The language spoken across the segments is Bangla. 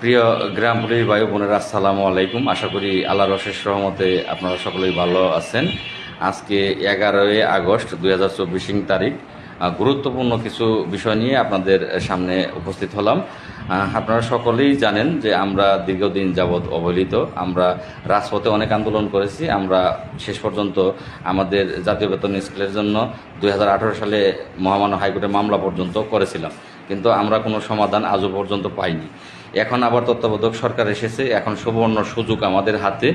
প্রিয় গ্রাম পুলিশ ভাই বোনেরা, আসসালামু আলাইকুম। আশা করি আল্লাহর অশেষ রহমতে আপনারা সকলেই ভালো আছেন। আজকে এগারোই আগস্ট দুই হাজার চব্বিশ তারিখ। গুরুত্বপূর্ণ কিছু বিষয় নিয়ে আপনাদের সামনে উপস্থিত হলাম। আপনারা সকলেই জানেন যে আমরা দীর্ঘদিন যাবৎ অবহেলিত। আমরা রাজপথে অনেক আন্দোলন করেছি। আমরা শেষ পর্যন্ত আমাদের জাতীয় বেতন স্কেলের জন্য দুই হাজার আঠেরো সালে মহামান্য হাইকোর্টে মামলা পর্যন্ত করেছিলাম। কিন্তু আমরা কোনো সমাধান আজও পর্যন্ত পাইনি। এখন আবার তত্ত্বাবধায়ক সরকার এসেছে, এখন সুবর্ণ সুযোগ আমাদের হাতে।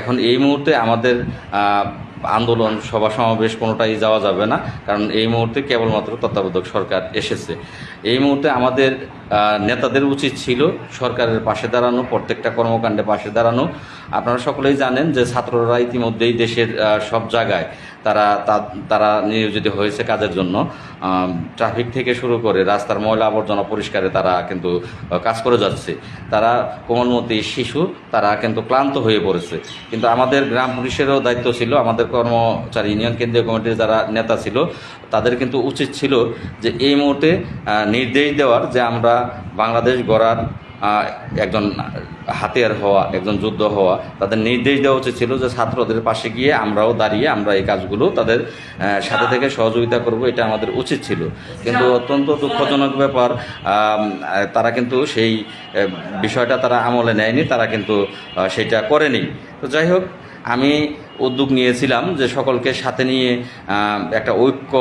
এখন এই মুহূর্তে আমাদের আন্দোলন, সভা সমাবেশ কোনোটাই যাওয়া যাবে না, কারণ এই মুহূর্তে কেবলমাত্র তত্ত্বাবধায়ক সরকার এসেছে। এই মুহূর্তে আমাদের নেতাদের উচিত ছিল সরকারের পাশে দাঁড়ানো, প্রত্যেকটা কর্মকাণ্ডে পাশে দাঁড়ানো। আপনারা সকলেই জানেন যে ছাত্ররা ইতিমধ্যেই দেশের সব জায়গায় তারা তারা নিয়োজিত হয়েছে কাজের জন্য। ট্রাফিক থেকে শুরু করে রাস্তার ময়লা আবর্জনা পরিষ্কারে তারা কিন্তু কাজ করে যাচ্ছে। তারা কোমলমতি শিশু, তারা কিন্তু ক্লান্ত হয়ে পড়েছে। কিন্তু আমাদের গ্রাম পুলিশেরও দায়িত্ব ছিল, আমাদের কর্মচারী ইউনিয়ন কেন্দ্রীয় কমিটির যারা নেতা ছিল, তাদের কিন্তু উচিত ছিল যে এই মুহূর্তে নির্দেশ দেওয়ার যে আমরা বাংলাদেশ গড়ার একজন হাতিয়ার হওয়া, একজন যুদ্ধ হওয়া, তাদের নির্দেশ দেওয়া উচিত ছিল যে ছাত্রদের পাশে গিয়ে আমরাও দাঁড়িয়ে আমরা এই কাজগুলো তাদের সাথে থেকে সহযোগিতা করব, এটা আমাদের উচিত ছিল। কিন্তু অত্যন্ত দুঃখজনক ব্যাপার তারা কিন্তু সেই বিষয়টা তারা আমলে নেয়নি, তারা কিন্তু সেটা করেনি। তো যাই হোক আমি উদ্যোগ নিয়েছিলাম যে সকলকে সাথে নিয়ে একটা ঐক্য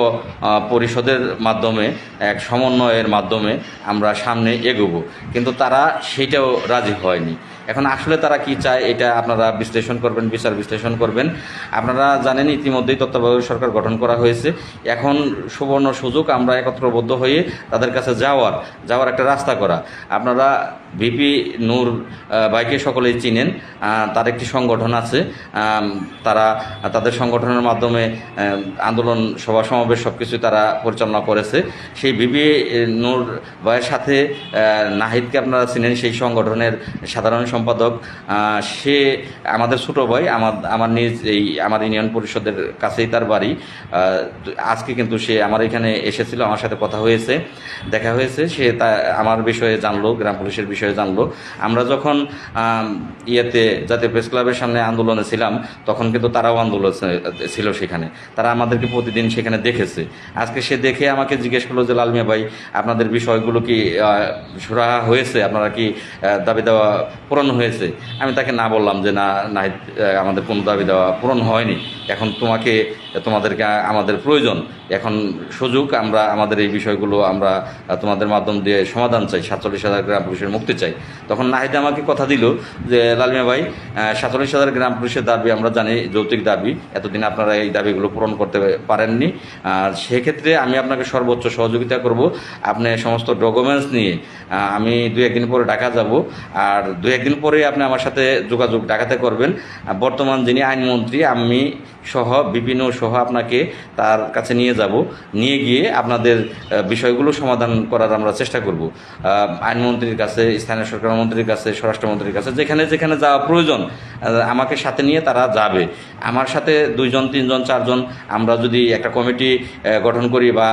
পরিষদের মাধ্যমে, এক সমন্বয়ের মাধ্যমে আমরা সামনে এগোবো। কিন্তু তারা সেটাও রাজি হয়নি। এখন আসলে তারা কি চায়, এটা আপনারা বিশ্লেষণ করবেন, বিচার বিশ্লেষণ করবেন। আপনারা জানেন ইতিমধ্যেই তত্ত্বাবধায়ক সরকার গঠন করা হয়েছে। এখন সুবর্ণ সুযোগ, আমরা একত্রবদ্ধ হয়ে তাদের কাছে যাওয়ার যাওয়ার একটা রাস্তা করা। আপনারা ভিপি নূর ভাইকে সকলেই চিনেন তার একটি সংগঠন আছে তারা তাদের সংগঠনের মাধ্যমে আন্দোলন, সভা সমাবেশ সব কিছু তারা পরিচালনা করেছে। সেই ভিপি নূর ভাইয়ের সাথে নাহিদকে আপনারা চিনেন, সেই সংগঠনের সাধারণ সম্পাদক সে আমাদের ছোটো ভাই, আমার আমার নিজ এই আমার ইউনিয়ন পরিষদের কাছেই তার বাড়ি। আজকে কিন্তু সে আমার এখানে এসেছিল, আমার সাথে কথা হয়েছে, দেখা হয়েছে, সে তা, আমার বিষয়ে জানলো, গ্রাম পুলিশের বিষয়ে জানলো। আমরা যখন ইয়েতে, জাতীয় প্রেস ক্লাবের সামনে আন্দোলনে ছিলাম, তখন কিন্তু তারাও আন্দোলন ছিল সেখানে। তারা আমাদেরকে প্রতিদিন সেখানে দেখেছে। আজকে সে দেখে আমাকে জিজ্ঞেস করল যে, লালমিয়া ভাই, আপনাদের বিষয়গুলো কি সুরাহা হয়েছে? আপনারা কি দাবি দেওয়া পূরণ হয়েছে। আমি তাকে না বললাম যে, না না আমাদের কোনো দাবি দেওয়া পূরণ হয়নি। এখন তোমাকে, তোমাদেরকে, আমাদের প্রয়োজন। এখন সুযোগ, আমরা, আমাদের এই বিষয়গুলো আমরা, তোমাদের মাধ্যম দিয়ে সমাধান চাই। সাতচল্লিশ হাজার গ্রাম পুলিশের মুক্তি চাই। তখন নাহিদ আমাকে কথা দিল যে, লালমিয়া ভাই সাতচল্লিশ হাজার গ্রাম পুলিশের দাবি আমরা জানি, যৌক্তিক দাবি। এতদিন আপনারা এই দাবিগুলো পূরণ করতে পারেননি। আর সেক্ষেত্রে আমি আপনাকে সর্বোচ্চ সহযোগিতা করব। আপনি সমস্ত ডকুমেন্টস নিয়ে আমি দু একদিন পরে ঢাকা যাব। আর দু একদিন পরে আপনি আমার সাথে যোগাযোগ ডাকাতে করবেন। বর্তমান যিনি আইনমন্ত্রী আমি সহ, বিভিন্ন সহ আপনাকে তার কাছে নিয়ে যাব। নিয়ে গিয়ে আপনাদের বিষয়গুলো সমাধান করার আমরা চেষ্টা করব। আইনমন্ত্রীর কাছে, স্থানীয় সরকার মন্ত্রীর কাছে, স্বরাষ্ট্রমন্ত্রীর কাছে, যেখানে যেখানে যাওয়া প্রয়োজন আমাকে সাথে নিয়ে তারা যাবে। আমার সাথে দুইজন, তিনজন, চারজন, আমরা যদি একটা কমিটি গঠন করি বা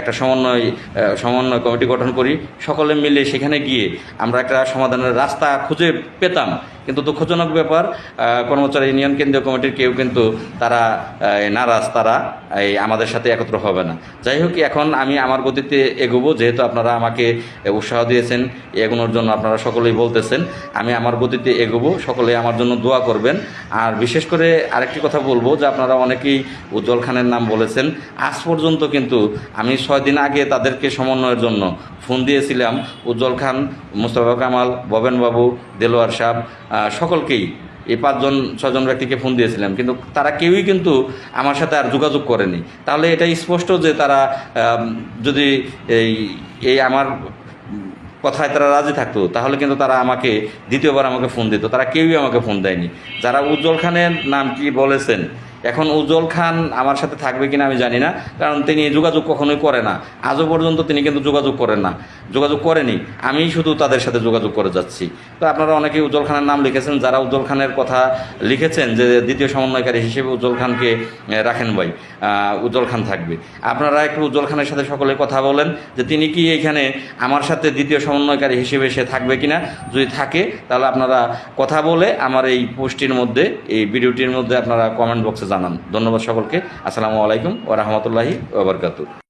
একটা সমন্বয় সমন্বয় কমিটি গঠন করি, সকলে মিলে সেখানে গিয়ে আমরা একটা সমাধানের রাস্তা খুঁজে পেতাম। কিন্তু দুঃখজনক ব্যাপার কর্মচারী ইউনিয়ন, কেন্দ্রীয় কমিটির কেউ কিন্তু তারা আহ, নারাজ তারা এই আমাদের সাথে একত্র হবে না। যাই হোক এখন আমি আমার গতিতে এগোবো যেহেতু আপনারা আমাকে উৎসাহ দিয়েছেন এগোনোর জন্য আপনারা সকলেই বলতেছেন আমি আমার গতিতে এগোবো সকলে আমার জন্য দোয়া করবেন। আর বিশেষ করে আরেকটি কথা বলব যে আপনারা অনেকেই উজ্জ্বল খানের নাম বলেছেন আজ পর্যন্ত কিন্তু আমি ছয় দিন আগে তাদেরকে সমন্বয়ের জন্য ফোন দিয়েছিলাম উজ্জ্বল খান মুস্তফা কামাল ববেনবাবু দেলোয়ার সাহ সকলকেই। এই পাঁচজন ছজন ব্যক্তিকে ফোন দিয়েছিলাম। কিন্তু তারা কেউই কিন্তু আমার সাথে আর যোগাযোগ করেনি। তাহলে এটা স্পষ্ট যে তারা যদি এই এই আমার কথায় তারা রাজি থাকতো, তাহলে কিন্তু তারা আমাকে, দ্বিতীয়বার আমাকে ফোন দিত। তারা কেউই আমাকে ফোন দেয়নি। যারা উজ্জ্বল খানের নাম কি বলেছেন এখন উজ্জ্বল খান আমার সাথে থাকবে কিনা আমি জানি না, কারণ তিনি যোগাযোগ কখনোই করে না। আজও পর্যন্ত তিনি কিন্তু যোগাযোগ করেন না। যোগাযোগ করেনি। আমি শুধু তাদের সাথে যোগাযোগ করে যাচ্ছি। তো আপনারা অনেকেই উজ্জ্বল খানের নাম লিখেছেন, যারা উজ্জ্বল খানের কথা লিখেছেন যে দ্বিতীয় সমন্বয়কারী হিসেবে উজ্জ্বল খানকে রাখেন ভাই উজ্জ্বল খান থাকবে। আপনারা একটু উজ্জ্বল খানের সাথে সকলে কথা বলেন যে তিনি কি এখানে আমার সাথে দ্বিতীয় সমন্বয়কারী হিসেবে সে থাকবে কিনা? যদি থাকে, তাহলে আপনারা কথা বলে আমার এই পোস্টটির মধ্যে, এই ভিডিওটির মধ্যে আপনারা কমেন্ট বক্সে জানান। ধন্যবাদ সকলকে। আসসালামু আলাইকুম ও রহমতুল্লাহি